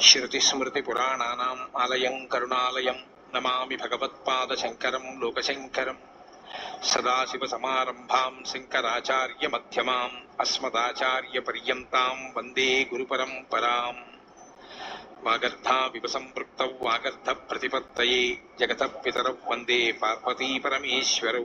శృతిస్మృతిపురాణానాम् ఆలయం కరుణాలయం. నమామి భగవత్పాదశంకరం లోకశంకరం. సదాశివసమారంభాం శంకరాచార్యమధ్యమాం అస్మదాచార్యపర్యంతాం వందే గురుపరంపరాం. వాగర్ధావివ సంపృక్తౌ వాగర్ధ ప్రతిపత్తయే జగత పితరౌ వందే పార్వతీ పరమేశ్వరౌ.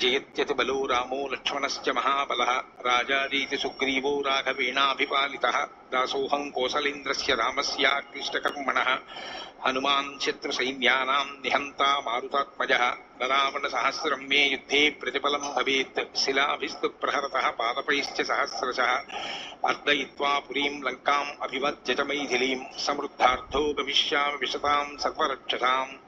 जयत्यति बलो रामो लक्ष्मणश्च महाबलः राघवीणाभिपालि सुग्रीवो राघवेणाभिपालितः, दासोऽहं कोसलेन्द्रस्य रामस्याक्लिष्टकर्मणः हनुमान् शत्रुसैन्यानां निहन्ता मारुतात्मजः नरावणसहस्रं मे युद्धे प्रतिफलं भवेत्, शिलाभिस्तु प्रहरतः पादपैश्च सहस्रशः, अर्दयित्वा पुरीं लङ्काम् अभिवद्यत मैथिलीं समृद्धार्थो गमिष्यामि विशतां सर्वरक्षसाम्।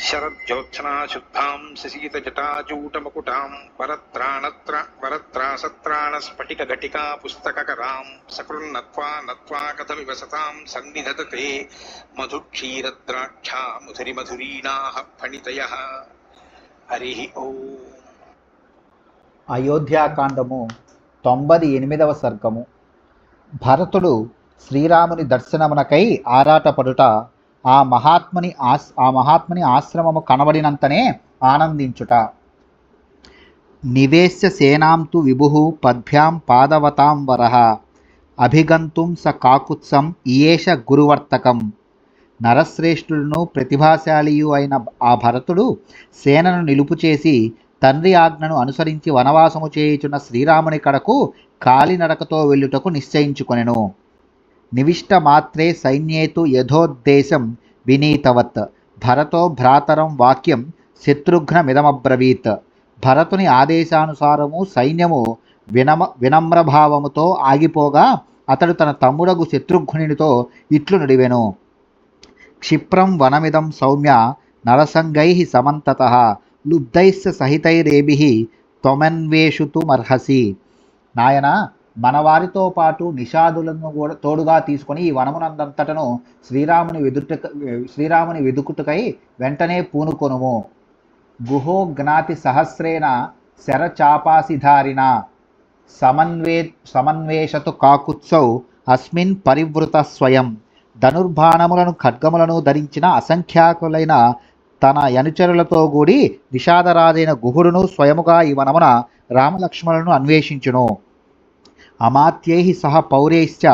శరజ్యోత్సనాశుద్ధాం శశీతజటాచూటమకుటాం వరత్రాణత్ర వరత్రాసత్రాణస్ఫటికఘటికా పుస్తకకరాం సకృన్నత్వా నత్వా కథమివ సతాం సన్నిధతతే మధుక్షీరద్రాక్షా ముధురిమధురీణాః ఫణితయ హరి ఓం అయోధ్యాకాండము తొంభై ఎనిమిదవ సర్గము. భరతుడు శ్రీరాముని దర్శనమునకై ఆరాటపడుట ఆ మహాత్ముని ఆస్ ఆ మహాత్ముని ఆశ్రమము కనబడినంతనే ఆనందించుట. నివేశ్య సేనాం తు విభు పద్భ్యాం పాదవతాం వర. అభిగంతుం స కాకుత్సం ఇయేష గురువర్తకం. నరశ్రేష్ఠుడును ప్రతిభాశాలియు అయిన ఆ భరతుడు సేనను నిలుపు చేసి తండ్రి ఆజ్ఞను అనుసరించి వనవాసము చేయుచున్న శ్రీరాముని కడకు కాలినడకతో వెళ్ళుటకు నిశ్చయించుకొనెను. నివిష్టమాత్రే సైన్యేతు యథోద్దేశం వినీతవత్. భరతో భ్రాతరం వాక్యం శత్రుఘ్నమిదమబ్రవీత్. భరతుని ఆదేశానుసారము సైన్యము వినమ వినమ్రభావముతో ఆగిపోగా అతడు తన తమ్ముడగు శత్రుఘ్నునితో ఇట్లు నడివెను. క్షిప్రం వనమిదం సౌమ్య నరసంగై సమంతత. లుబ్ధైస్య సహితైరేభి త్వమన్వేషుతుమర్హసి. నాయనా మనవారితో పాటు నిషాదులను కూడా తోడుగా తీసుకొని ఈ వనమునందంతటను శ్రీరాముని వెదుట శ్రీరాముని వెదుకుటకై వెంటనే పూనుకొనుము. గుహో జ్ఞాతి సహస్రేణ శరచాపాసిధారిణ సమన్వే సమన్వేషతు కాకుత్సౌ అస్మిన్ పరివృత స్వయం. ధనుర్బాణములను ఖడ్గములను ధరించిన అసంఖ్యాకులైన తన అనుచరులతో కూడి నిషాదరాజైన గుహుడును స్వయముగా ఈ వనమున రామలక్ష్మణులను అన్వేషించును. అమాత్యై సహ పౌరైశ్చ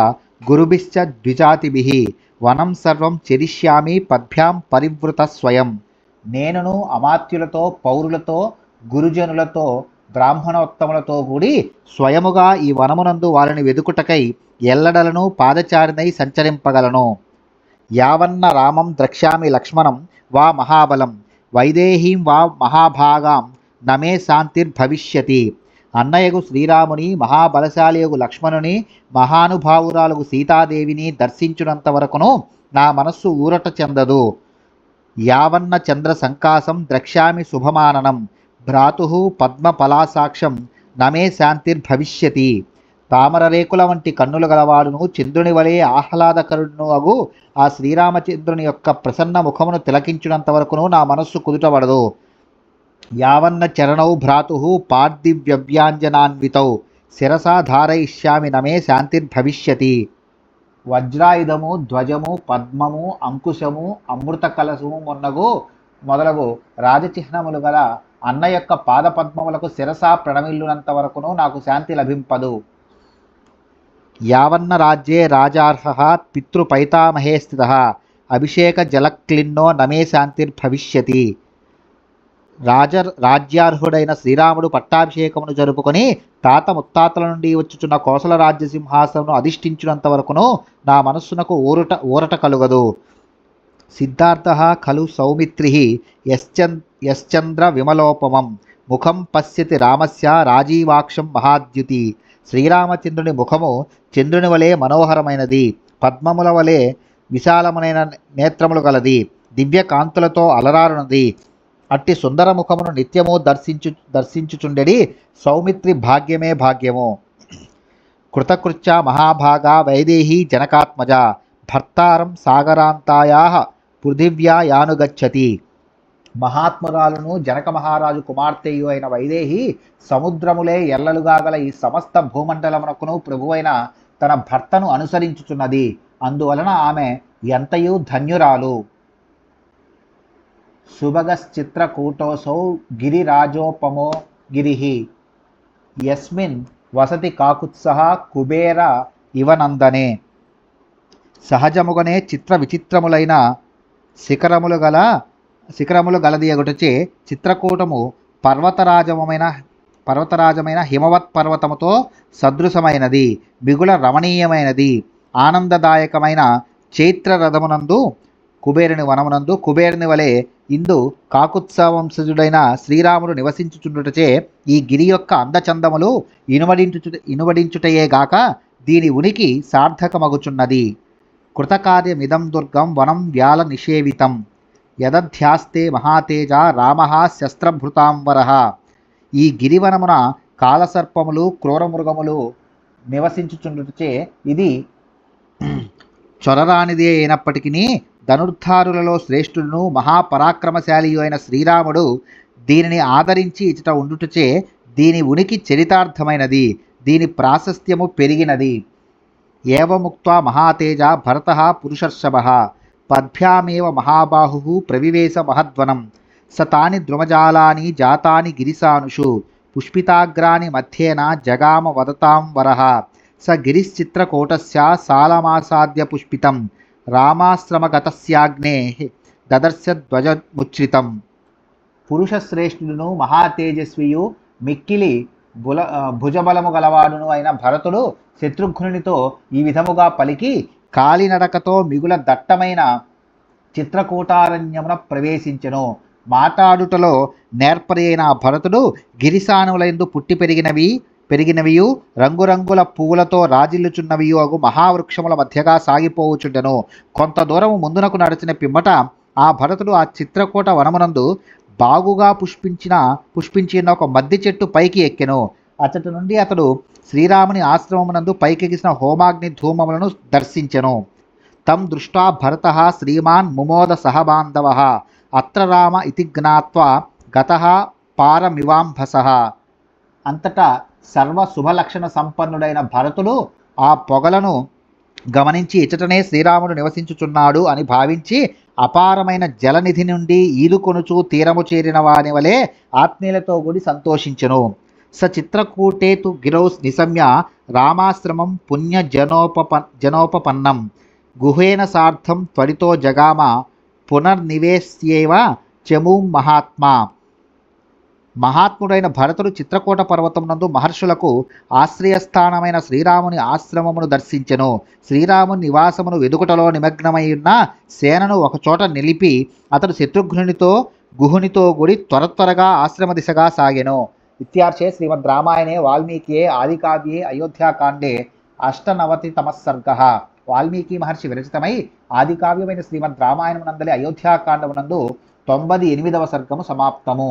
గురుభిశ్చ ద్విజాతిభిః వనం సర్వం చరిష్యామి పద్భ్యాం పరివృత స్వయం. నేనును అమాత్యులతో పౌరులతో గురుజనులతో బ్రాహ్మణోత్తములతో కూడి స్వయముగా ఈ వనమునందు వారిని వెదుకుటకై ఎల్లడలను పాదచారినై సంచరింపగలను. యావన్న రామం ద్రక్ష్యామి లక్ష్మణం వా మహాబలం. వైదేహీం వా మహాభాగాం. నమే శాంతిర్భవిష్యతి. అన్నయ్యకు శ్రీరాముని మహాబలశాలియగు లక్ష్మణుని మహానుభావురాలుగు సీతాదేవిని దర్శించునంత వరకును నా మనస్సు ఊరట చెందదు. యావన్న చంద్ర సంకాసం ద్రక్ష్యామి శుభమాననం. భ్రాతు పద్మపలాసాక్షం. నమే శాంతిర్భవిష్యతి తామరరేకుల వంటి కన్నులు గలవాడును చంద్రుని వలె ఆహ్లాదకరుడును అగు ఆ శ్రీరామచంద్రుని యొక్క ప్రసన్న ముఖమును తిలకించినంత వరకును నా మనస్సు కుదుటబడదు. యావన్న చరణౌ భ్రాతు పార్థివ్యవ్యాంజనాన్వితౌ శిరసా ధారయిష్యామి నమే శాంతిర్భవిష్యతి. వజ్రాయుధము ధ్వజము పద్మము అంకుశము అమృత కలశము మొన్నగు మొదలగు రాజచిహ్నములు గల అన్న యొక్క పాదపద్మములకు శిరసా ప్రణమిల్లునంత వరకును నాకు శాంతి లభింపదు. యావన్న రాజ్యే రాజార్హ పితృపైతామహే స్థిత. అభిషేక జలక్లిన్నో నమే శాంతిర్భవిష్యతి. రాజ రాజ్యార్హుడైన శ్రీరాముడు పట్టాభిషేకమును జరుపుకొని తాత ముత్తాతల నుండి వచ్చుచున్న కోసల రాజ్య సింహాసనను అధిష్ఠించినంత వరకును నా మనస్సునకు ఊరట ఊరట కలుగదు. సిద్ధార్థ ఖలు సౌమిత్రి యశ్చన్ యశ్చంద్ర విమలోపమం. ముఖం పశ్యతి రామస్య రాజీవాక్షం మహాద్యుతి. శ్రీరామచంద్రుని ముఖము చంద్రుని వలె మనోహరమైనది. పద్మముల వలె విశాలమైన నేత్రములు గలది. దివ్య కాంతులతో అలరారునది. అట్టి సుందరముఖమును నిత్యము దర్శించు దర్శించుచుండెడి సౌమిత్రి భాగ్యమే భాగ్యము. కృతకృత్య మహాభాగా వైదేహి జనకాత్మజ భర్తారం సాగరాంతాయా పృథివ్యా యానుగచ్చతి. మహాత్మరాలును జనక మహారాజు కుమార్తెయు అయిన వైదేహి సముద్రములే ఎల్లలుగా గల ఈ సమస్త భూమండలమునకును ప్రభువైన తన భర్తను అనుసరించుచున్నది. అందువలన ఆమె ఎంతయు ధన్యురాలు. శుభగశ్చిత్రకూటోసౌ గిరిరాజోపమో గిరిః యస్మిన్ వసతి కాకుత్సహ కుబేర ఇవనందనే సహజముగనే చిత్ర విచిత్రములైన శిఖరములు గల శిఖరములు గలదియగుటచే చిత్రకూటము పర్వతరాజమైన పర్వతరాజమైన హిమవత్ పర్వతముతో సదృశమైనది మిగుల రమణీయమైనది ఆనందదాయకమైన చైత్ర రథమునందు కుబేరుని వనమునందు కుబేరుని వలె ఇందు కాకుత్సవంశజుడైన శ్రీరాముడు నివసించుచుండుటచే ఈ గిరి యొక్క అందచందములు ఇనువడించుట ఇనువడించుటయే గాక దీని ఉనికి సార్థకమగుచున్నది. కృతకార్యమిదం దుర్గం వనం వ్యాల నిషేవితం. యదధ్యాస్తే మహాతేజ రామ శస్త్రభృతాంబర. ఈ గిరివనమున కాలసర్పములు క్రూరమృగములు నివసించుచుండుటచే ఇది చొరరానిదే అయినప్పటికీ ధనుర్ధారులలో శ్రేష్ఠుడును మహాపరాక్రమశాలి అయిన శ్రీరాముడు దీనిని ఆదరించి ఇచ్చట ఉండుటచే దీని ఉనికి చరితార్థమైనది దీని ప్రాశస్త్యము పెరిగినది. ఏవముక్త మహాతేజ భరత పురుషర్షభ పద్భ్యామేవ మహాబాహు ప్రవివేశ మహద్వనం స ద్రుమజాలాని జాతాని గిరిసానుషు పుష్పితాగ్రాని మధ్యేన జగామ వదతాం వరః స గిరిశ్చిత్రకూటస్య సాలమాసాద్య పుష్పితం రామాశ్రమగతస్యాగ్నే దదర్శ ధ్వజముచ్రితం పురుషశ్రేష్ఠుడును మహాతేజస్వియు మిక్కిలి బుల భుజబలము గలవాడును అయిన భరతుడు శత్రుఘ్నునితో ఈ విధముగా పలికి కాలినడకతో మిగుల దట్టమైన చిత్రకూటారణ్యమున ప్రవేశించెను. మాట్లాడుటలో నేర్పరి అయిన భరతుడు గిరిసానులందు పుట్టి పెరిగినవి. పెరిగినవియు రంగురంగుల పువ్వులతో రాజిల్లుచున్నవియు అగు మహావృక్షముల మధ్యగా సాగిపోవుచుండెను. కొంత దూరము ముందునకు నడిచిన పిమ్మట ఆ భరతుడు ఆ చిత్రకూట వనమునందు బాగుగా పుష్పించిన పుష్పించిన ఒక మద్ది చెట్టు పైకి ఎక్కెను. అతడి నుండి అతడు శ్రీరాముని ఆశ్రమమునందు పైకెగిసిన హోమాగ్ని ధూమములను దర్శించెను. తం దృష్టా భరత శ్రీమాన్ ముమోద సహబాంధవ అత్ర రామ ఇతి జ్ఞాత్వా గత పారమివాంభస. అంతటా సర్వ శుభలక్షణ సంపన్నుడైన భరతుడు ఆ పొగలను గమనించి ఇచటనే శ్రీరాముడు నివసించుచున్నాడు అని భావించి అపారమైన జలనిధి నుండి ఈదుకొనుచు తీరము చేరిన వాని వలె ఆత్మీయులతో కూడి సంతోషించెను. స చిత్రకూటేతు గిరౌస్ నిశమ్య రామాశ్రమం పుణ్య జనోపప జనోపపన్నం. గుహేన సార్థం త్వరితో జగామ పునర్నివేశ్యేవ చమూం మహాత్మా. మహాత్ముడైన భరతుడు చిత్రకూట పర్వతం నందు మహర్షులకు ఆశ్రయస్థానమైన శ్రీరాముని ఆశ్రమమును దర్శించెను. శ్రీరాముని నివాసమును వెదుకుటలో నిమగ్నమై ఉన్న సేనను ఒకచోట నిలిపి అతడు శత్రుఘ్నునితో గుహునితో కూడి త్వర త్వరగా ఆశ్రమ దిశగా సాగెను. ఇత్యార్చే శ్రీమద్ రామాయణే వాల్మీకియే ఆదికావ్యే అయోధ్యాకాండే అష్టనవతితమ సర్గ వాల్మీకి మహర్షి విరచితమై ఆదికావ్యమైన శ్రీమద్ రామాయణమునందలి అయోధ్యాకాండమునందు తొంభై ఎనిమిదవ సర్గము సమాప్తము.